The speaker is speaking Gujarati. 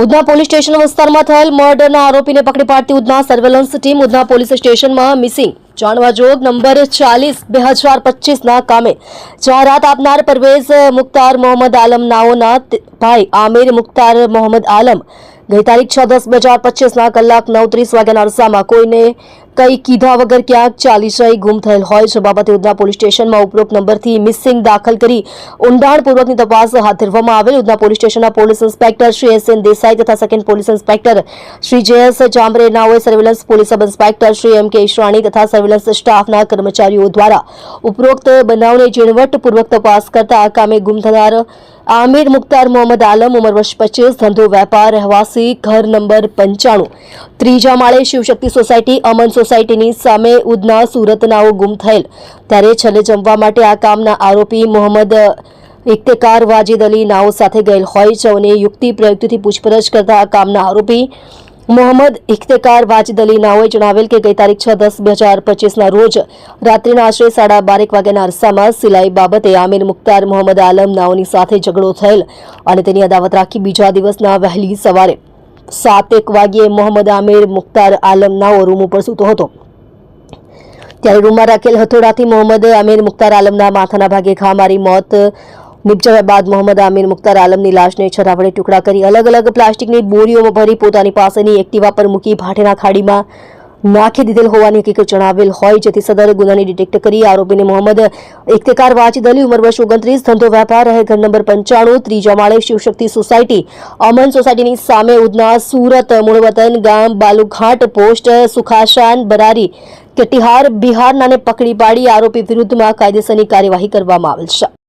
ઉધના પોલીસ સ્ટેશન વિસ્તારમાં થયેલ મર્ડરના આરોપીને પકડી પાડતી Udhna surveillance team Udhna police સ્ટેશનમાં મિસિંગ. જાણવા જોગ નંબર ચાલીસ, બે હજાર પચીસના કામે. જાહેરાત આપનાર પરવેઝ મુખ્તાર મોહમ્મદ આલમ નાઓના ભાઈ આમિર મુખ્તાર મોહમ્મદ આલમ ગઈ તારીખ છ દસ બે હજાર પચીસના કલાક નવ ત્રીસ વાગ્યાના અરસામાં કોઈને કંઈ કીધા વગર ક્યાંક ચાલી જઈ ગુમ થયેલ હોય છે બાબતે ઉધના પોલીસ સ્ટેશનમાં ઉપરોક્ત નંબરથી મિસિંગ દાખલ કરી ઊંડાણપૂર્વકની તપાસ હાથ ધરવામાં આવેલ. ઉધના પોલીસ સ્ટેશનના police inspector Shri S N Desai તથા second police inspector Shri J S જામરેનાઓએ surveillance police sub inspector Shri M K Ishrani તથા સર્વેલન્સ સ્ટાફના કર્મચારીઓ દ્વારા ઉપરોક્ત બનાવને ઝીણવટપૂર્વક તપાસ કરતા આ કામે ગુમ થનાર આમિર મુખ્તાર મોહમ્મદ આલમ ઉંમર વર્ષ પચીસ, ધંધો વેપાર, રહેવાસી, ઘર નંબર પંચાણું. ત્રીજા માળે શિવશક્તિ સોસાયટી, અમન સોસાયટીની સામે ઉદના સુરતનાઓ ગુમ થયેલ. ત્યારે છેલ્લે જમવા માટે આ કામના આરોપી મોહમ્મદ ઇક્તેકાર વાજિદ અલી નાઓ સાથે ગયેલ હોય અને યુક્તિ પ્રયુક્તિથી પૂછપરછ કરતા આ કામના આરોપી મોહમ્મદ ઇખ્તેકાર વાજિદ અલી નાઓએ જણાવેલ કે ગઈ તારીખ છ દસ બે હજાર પચીસના રોજ રાત્રિના આશરે સાડા બારેક વાગ્યાના અરસામાં સિલાઈ બાબતે આમિર મુખ્તાર મોહમ્મદ આલમ નાઓની સાથે ઝઘડો થયેલ અને તેની અદાવત રાખી બીજા દિવસના વહેલી સવારે સાત એક વાગ્યે મોહમ્મદ આમિર મુખ્તાર આલમ નાઓ રૂમ ઉપર સૂતો હતો. ત્યારે રૂમમાં રાખેલ હથોડાથી મોહમ્મદ આમિર મુખ્તાર આલમના માથાના ભાગે ઘા મારી મોત નિપજાવ્યા બાદ મોહમ્મદ આમિર મુખ્તાર આલમની લાશને છરાવડે ટુકડા કરી અલગ અલગ પ્લાસ્ટિકની બોરીઓમાં ભરી પોતાની પાસેની એક્ટિવા પર મૂકી ભાટેના ખાડીમાં નાખી દીધેલ હોવાની હકીકત જણાવેલ હોય, જેથી સદર ગુનાની ડિટેક્ટ કરી આરોપીને મોહમ્મદ ઇખ્તિકાર વાજિદ અલી ઉંમર વર્ષ ઓગણત્રીસ, ધંધો વેપાર રહે ઘર નંબર પંચાણું, ત્રીજા માળે શિવશક્તિ સોસાયટી, અમન સોસાયટીની સામે ઉધના સુરત, મૂળવતન ગામ, બાલુઘાટ, પોસ્ટ, સુખાશાન, બરારી, કટિહાર બિહારનાને પકડી પાડી આરોપી વિરુદ્ધમાં કાયદેસરની કાર્યવાહી કરવામાં આવેલ છે.